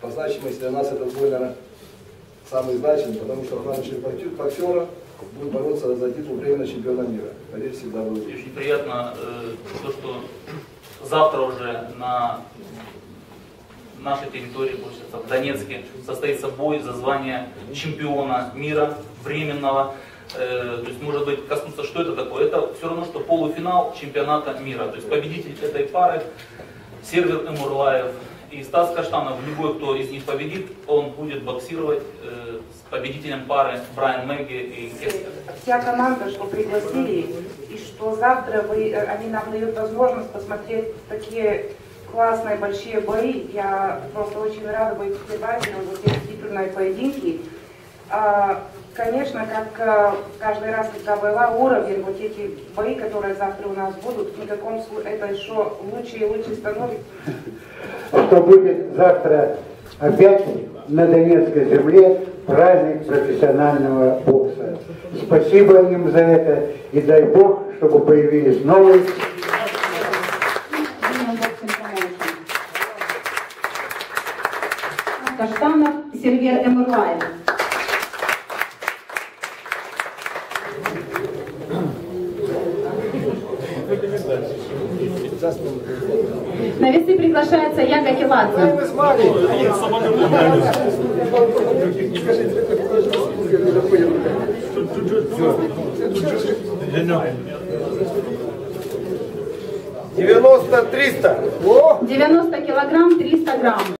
По значимости для нас этот бой, наверное, самый значимый, потому что наших боксера будут бороться за титул временного чемпиона мира. Поверь, всегда будет. очень приятно э, то, что завтра уже на нашей территории, получается, в Донецке, состоится бой за звание чемпиона мира временного. Э, то есть, может быть, коснуться, что это такое? Это все равно, что полуфинал чемпионата мира. То есть победитель этой пары Сергей Эмурлаев и Стас Каштанов, любой, кто из них победит, он будет боксировать э, с победителем пары Брайан Мэгги и Кеслер. Вся команда, что пригласили, и что завтра вы, они нам дают возможность посмотреть такие классные большие бои. Я просто очень рада быть преподавателем вот эти титульные поединки. А, конечно, как э, каждый раз, когда была уровень, вот эти бои, которые завтра у нас будут, в никаком случае это еще лучше и лучше становится. что будет завтра опять на Донецкой земле праздник профессионального бокса. Спасибо им за это и дай Бог, чтобы появились новые. Каштанов, Сергей Эмурлаев. На весы приглашается Яга Хиладзе. Девяносто триста. 90 килограмм, 300 грамм.